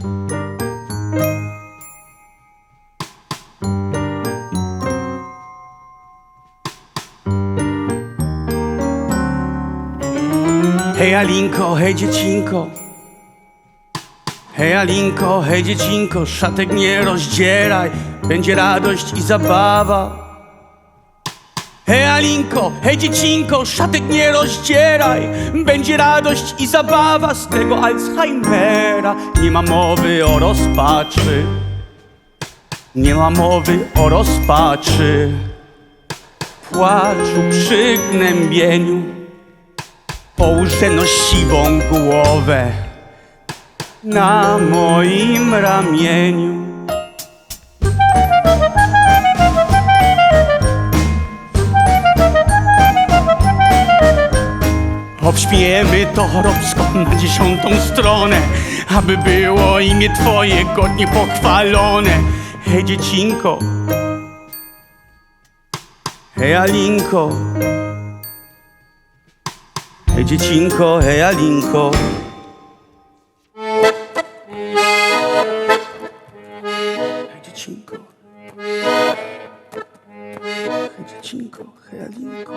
Hej Alinko, hej dziecinko. Hej Alinko, hej dziecinko. Szatek nie rozdzieraj. Będzie radość i zabawa. Hej Alinko, hej dziecinko Szatek nie rozdzieraj. Będzie radość i zabawa Z tego Alzheimera. Nie ma mowy o rozpaczy. Nie ma mowy o rozpaczy. Płaczu, przygnębieniu Połóżę no siwą głowę na moim ramieniu. Obśpiewy to chorobsko na dziesiątą stronę Aby było imię Twoje godnie pochwalone. Hej dziecinko. Hej Alinko. Hej dziecinko, hej Alinko. Hej dziecinko. Hej dziecinko, hej Alinko.